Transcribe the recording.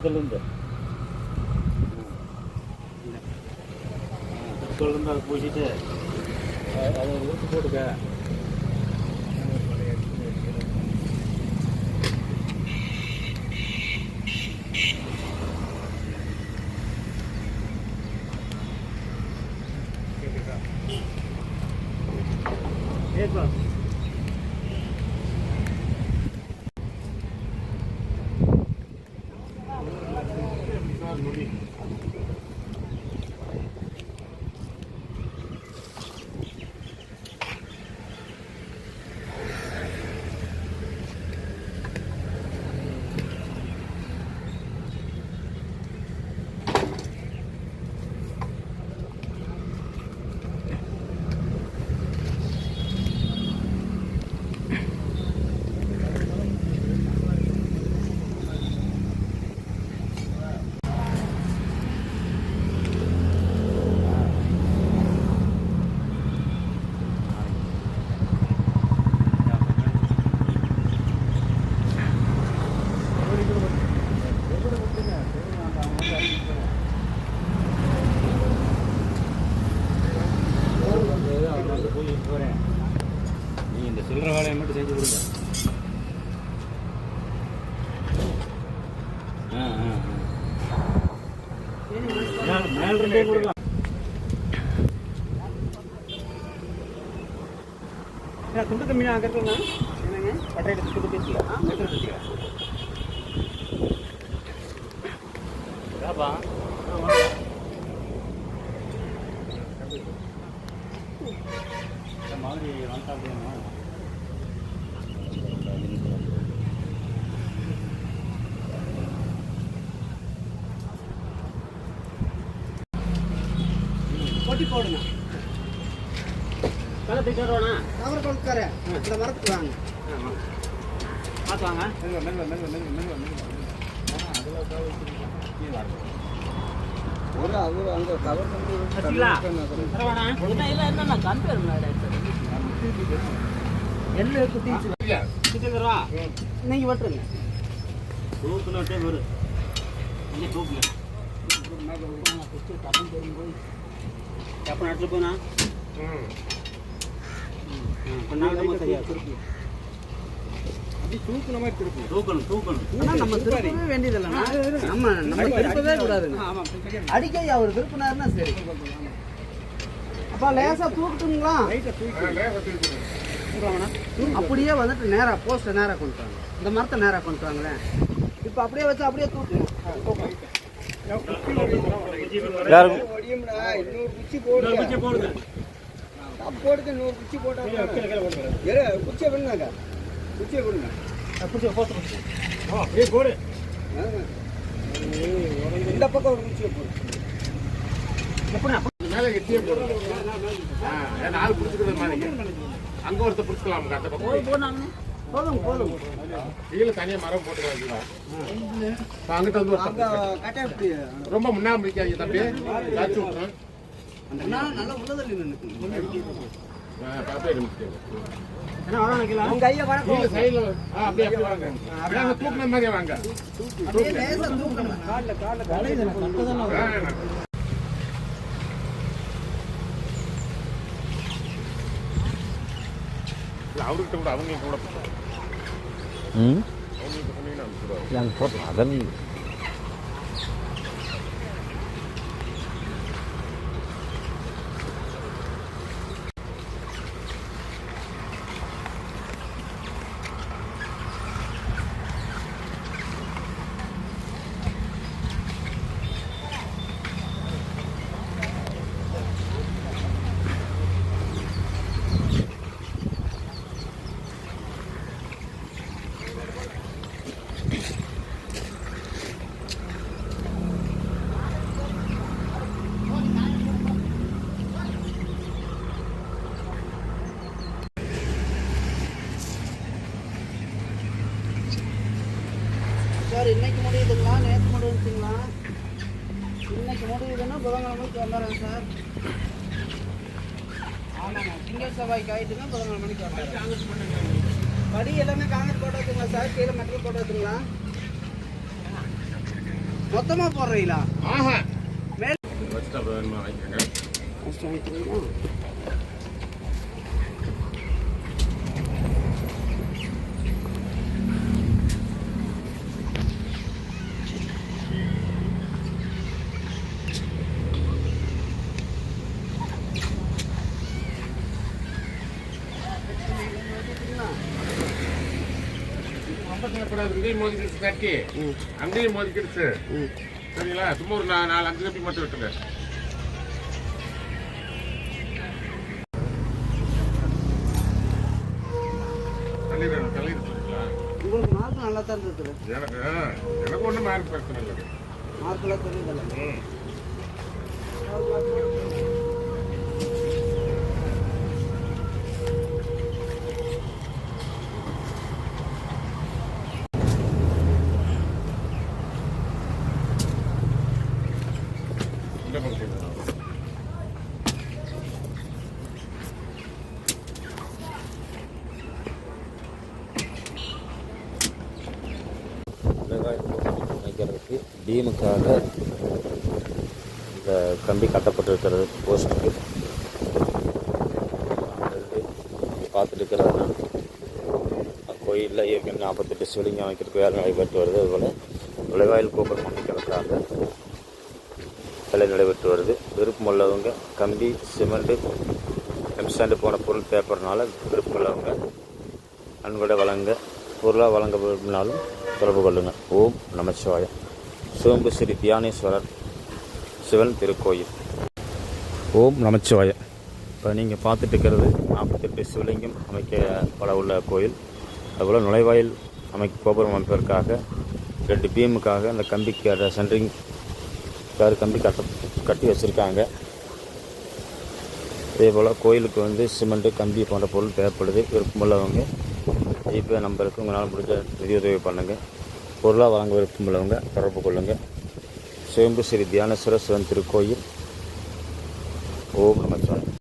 இதுலேருந்து இதுலேருந்து அதை பூசிட்டு அதை ஊற்றி போட்டுக்க. சில்லற வேலையை மட்டும் செஞ்சு கொடுங்க. ஆ ஆ ஆ. மேல் கொடுக்கலாம். துண்டு கம்மியாக அகற்றலாம் என்னங்க? பட்டையில பேசல ஏப்பா இந்த மாதிரி வந்தா கொட்டி போடுங்க. தலை தூக்கிடுவானா அவர் கொடுக்காரு இந்த மரத்துக்கு வாங்க. பார்த்து வாங்க. ஒரு அவர் அங்கே கவர் வச்சிங்களா? தரவானா? எள்ளு குத்திச்சு சிக்கன் தரவா? இன்னைக்கு வட்டுருங்க விட்டே வரும். கொஞ்சம் தூக்குங்க. எப்ப நட்டுட்டு போனா? நம்ம திருப்பவே கூடாதுங்க அடிக்கடி அவர் திருப்பினாருன்னா சரி அப்பா லேசா தூக்கட்டுங்களா அப்படியே வந்துட்டு நேரா போஸ்ட்டை நேரா கொண்டு வாங்க இந்த மரத்தை நேரா கொண்டு வாங்களேன் இப்போ அப்படியே வச்சு அப்படியே தூக்குங்க இன்னொரு நூறு குச்சி போட்டா குச்சியை பண்ணுங்க குச்சியை கொடுங்க குச்சியை போட்டு போடு இந்த பக்கம் ஒரு குச்சியை போடு மேலே எட்டியே போடும் ஆ, பிடிச்சிக்கிறது மாதிரி அங்க ஒருத்தர் பிடிச்சிக்கலாம் அந்த பக்கம் போதும் போதும். கீழே தனியா மரம் போட்டு வைக்கலாம் இப்ப அங்கிட்ட வந்து எப்படி? ரொம்ப முன்னாடி பிடிக்காதீங்க தம்பி. காய்ச்சி அண்ணா, நல்லா உள்ளதில் நின்னுக்குங்க. பார்த்து இருந்துச்சு அவர்கிட்ட கூட அவங்களுக்கு கூட ம் அவங்களுக்கு சொன்னீங்கன்னா அனுப்பிச்சுடுவாங்க. நாங்கள் முடிஞ்சுங்களா இன்னைக்கு முடியுதுன்னா புதன்கிழமைக்கு வந்துடுறேன் சார். ஆமாங்க திங்கள் செவ்வாய்க்கு ஆயிட்டுன்னா பதினொரு மணிக்கு படி எல்லாமே காங்கிரட் போட்டு வச்சுங்களா சார். கீழே மெட்டல் போட்டு வச்சுங்களா மொத்தமா போடுறீங்களா? ஆஹா. மேல் அப்புறம் வேணுமா வாங்கிக்கோங்க. ஃபர்ஸ்ட் வாங்கிக்கிறீங்களா ரொம்ப இங்கேயும் மோதிக்கிடுச்சு தட்டி அங்கேயும் மோதிக்கிடுச்சு. சரிங்களா? சும்மா ஒரு நாலு அஞ்சு கப்பி மட்டும் விட்டுங்க தள்ளிடுறேன் தள்ளிடு சொல்றீங்களா உங்களுக்கு மார்க் நல்லா தான் இருக்குது. எனக்கு எனக்கு ஒன்றும் மார்க் பிரச்சனை இல்லை. மார்க்கெல்லாம் தெரியுதல்ல ம் இந்த பக்கம் வெங்காயம் அமைக்கிறதுக்கு பீமுக்காக இந்த கம்பி கட்டப்பட்டிருக்கிறது போஸ்ட்டுக்கு. பார்த்துட்டு கோயிலில் ஏற்கனவே நாற்பத்தெட்டு சிவலிங்கம் அமைக்கிறதுக்கு வேலை நடைபெற்று வருது. அதுபோல் விளைவாயில் கோபுரம் அமைக்கிறதுக்காக வேலை நடைபெற்று வருது. விருப்பம் உள்ளவங்க கம்பி சிமெண்ட்டு எம்சாண்டு போன பொருள் பேப்பர்னால விருப்பம் உள்ளவங்க அன்புட வழங்க பொருளாக வழங்க விரும்பினாலும் தொடர்பு கொள்ளுங்கள். ஓம் நமச்சிவாயம் சோம்பு ஸ்ரீ தியானேஸ்வரர் சிவன் திருக்கோயில். ஓம் நமச்சிவாயம் இப்போ நீங்கள் பார்த்துட்டு இருக்கிறது நாற்பத்தெட்டு சிவலிங்கம் அமைக்கப்பட உள்ள கோயில். அதுபோல் நுழைவாயில் அமைக்க கோபுரம் அமைப்பதற்காக ரெண்டு பீமுக்காக அந்த கம்பிக்கு அந்த சென்ட்ரிங் கார் கம்பி கட்ட கட்டி வச்சுருக்காங்க. இதே போல் கோயிலுக்கு வந்து சிமெண்ட்டு கம்பி போன்ற பொருள் தேவைப்படுது. விருப்பமுள்ளவங்க ஜிபே நம்பருக்கு உங்களால் முடிஞ்ச நிதியுதவி பண்ணுங்கள் பொருளாக வழங்க விருப்பமுள்ளவங்க தொடர்பு கொள்ளுங்கள் சுயம்பு ஸ்ரீ தியானேஸ்வர சிவன் திருக்கோயில். ஓம் நமச்சி